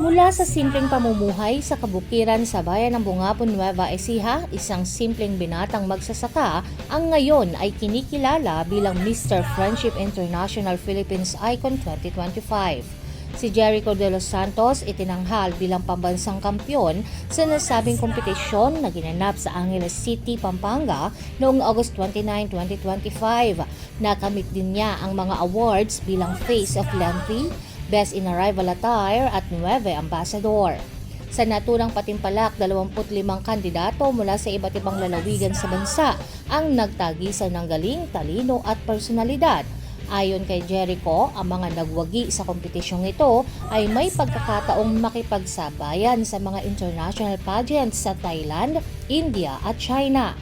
Mula sa simpleng pamumuhay sa kabukiran sa bayan ng Bungabon, Nueva Ecija, isang simpleng binatang magsasaka ang ngayon ay kinikilala bilang Mr. Friendship International Philippines Icon 2025. Si Jericho de los Santos itinanghal bilang pambansang kampyon sa nasabing kompetisyon na ginanap sa Angeles City, Pampanga noong August 29, 2025. Nakamit din niya ang mga awards bilang Face of Lentry, Best in Arrival Attire at Nueve Ambassador. Sa naturang patimpalak, 25 kandidato mula sa iba't ibang lalawigan sa bansa ang nagtagisan ng galing, talino at personalidad. Ayon kay Jericho, ang mga nagwagi sa kompetisyong ito ay may pagkakataong makipagsabayan sa mga international pageants sa Thailand, India at China.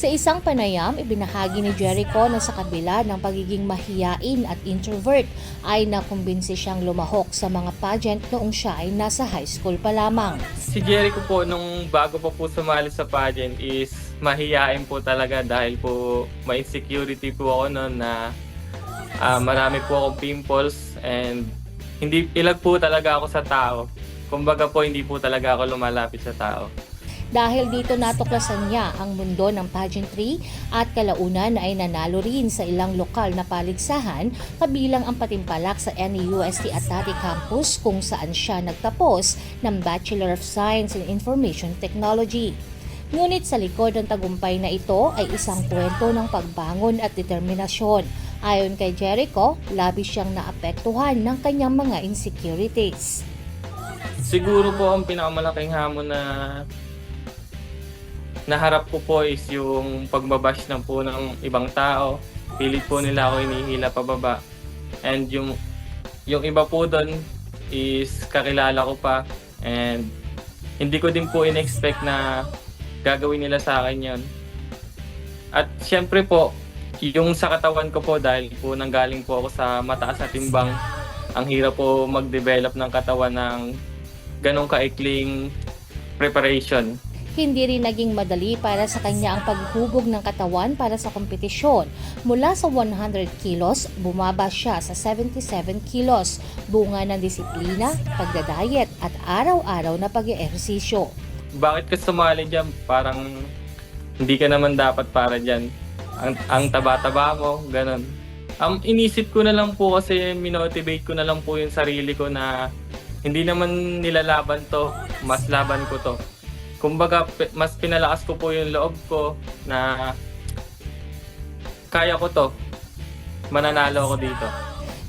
Sa isang panayam, ibinahagi ni Jericho na sa kabila ng pagiging mahiyain at introvert ay nakumbinsi siyang lumahok sa mga pageant noong siya ay nasa high school pa lamang. Si Jericho po, nung bago pa po sumali sa pageant is mahihain po talaga dahil po may insecurity po ako noon na ah, marami po akong pimples and hindi ilag po talaga ako sa tao. Kumbaga po hindi po talaga ako lumalapit sa tao. Dahil dito natuklasan niya ang mundo ng pageantry at kalaunan ay nanalo rin sa ilang lokal na paligsahan kabilang ang patimpalak sa NEUST Atati Campus kung saan siya nagtapos ng Bachelor of Science in Information Technology. Ngunit sa likod ng tagumpay na ito ay isang kwento ng pagbangon at determinasyon. Ayon kay Jericho, labis siyang naapektuhan ng kanyang mga insecurities. Siguro po ang pinakamalaking hamon na naharap ko po is yung pagbabash ng po ng ibang tao. Pilit po nila ako inihila pababa. And yung yung iba po doon is kakilala ko pa and hindi ko din po in-expect na gagawin nila sa akin yon. At syempre po, yung sa katawan ko po dahil po nanggaling po ako sa mataas na timbang, ang hirap po mag-develop ng katawan ng ganong kaikling preparation. Hindi rin naging madali para sa kanya ang paghubog ng katawan para sa kompetisyon. Mula sa 100 kilos, bumaba siya sa 77 kilos. Bunga ng disiplina, pagdadayet at araw-araw na pag-eehersisyo. Bakit ka sumali dyan? Parang hindi ka naman dapat para dyan. Ang, ang taba-taba mo, ganun. Ang inisip ko na lang po kasi minotivate ko na lang po yung sarili ko na hindi naman nilalaban to, mas laban ko to. Kumbaga, mas pinalakas ko po yung loob ko na kaya ko to. Mananalo ako dito.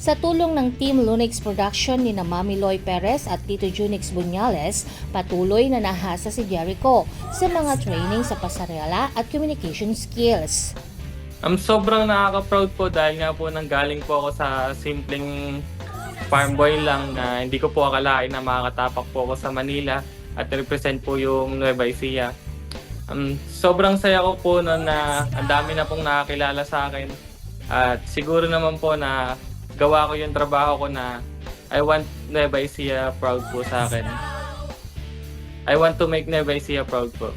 Sa tulong ng Team Lunix Production ni na Mami Loy Perez at Tito Junix Bunyales, patuloy na nahasa si Jericho sa mga training sa pasarela at communication skills. I'm sobrang nakaka-proud po dahil nga po nanggaling po ako sa simpleng farm boy lang na hindi ko po akalain na makakatapak po ako sa Manila at represent po yung Nueva Ecija. Um, sobrang saya ko po no na ang dami na pong nakakilala sa akin at siguro naman po na gawa ko yung trabaho ko na I want Nueva Ecija proud po sa akin. I want to make Nueva Ecija proud po.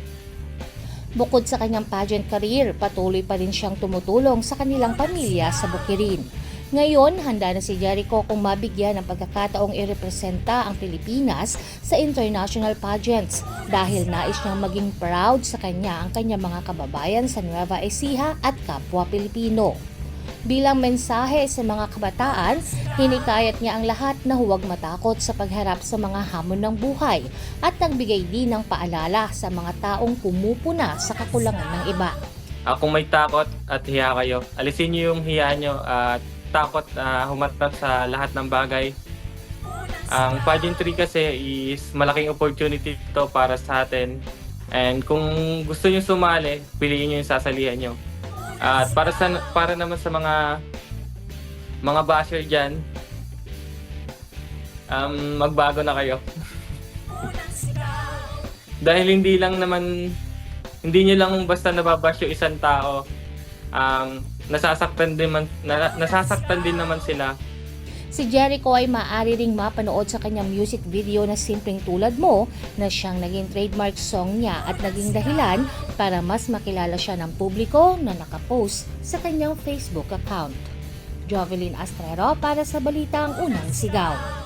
Bukod sa kanyang pageant career, patuloy pa rin siyang tumutulong sa kanilang pamilya sa Bukirin. Ngayon, handa na si Jericho kung mabigyan ng pagkakataong irepresenta ang Pilipinas sa international pageants dahil nais niyang maging proud sa kanya ang kanyang mga kababayan sa Nueva Ecija at kapwa Pilipino. Bilang mensahe sa mga kabataan, hinikayat niya ang lahat na huwag matakot sa pagharap sa mga hamon ng buhay at nagbigay din ng paalala sa mga taong pumupuna sa kakulangan ng iba. Ah, kung may takot at hiya kayo, alisin niyo yung hiya niyo at takot uh, humatap sa lahat ng bagay. Ang pageantry kasi is malaking opportunity to para sa atin. And kung gusto niyo sumali, piliin niyo yung sasalihan niyo. At para sa para naman sa mga mga basher diyan, um, magbago na kayo. Dahil hindi lang naman hindi niyo lang basta nababash yung isang tao. Um, nasasaktan din man na, nasasaktan din naman sila Si Jericho ay maaari ring mapanood sa kanyang music video na simpleng tulad mo na siyang naging trademark song niya at naging dahilan para mas makilala siya ng publiko na nakapost sa kanyang Facebook account. Jovelyn Astrero para sa Balitang Unang Sigaw.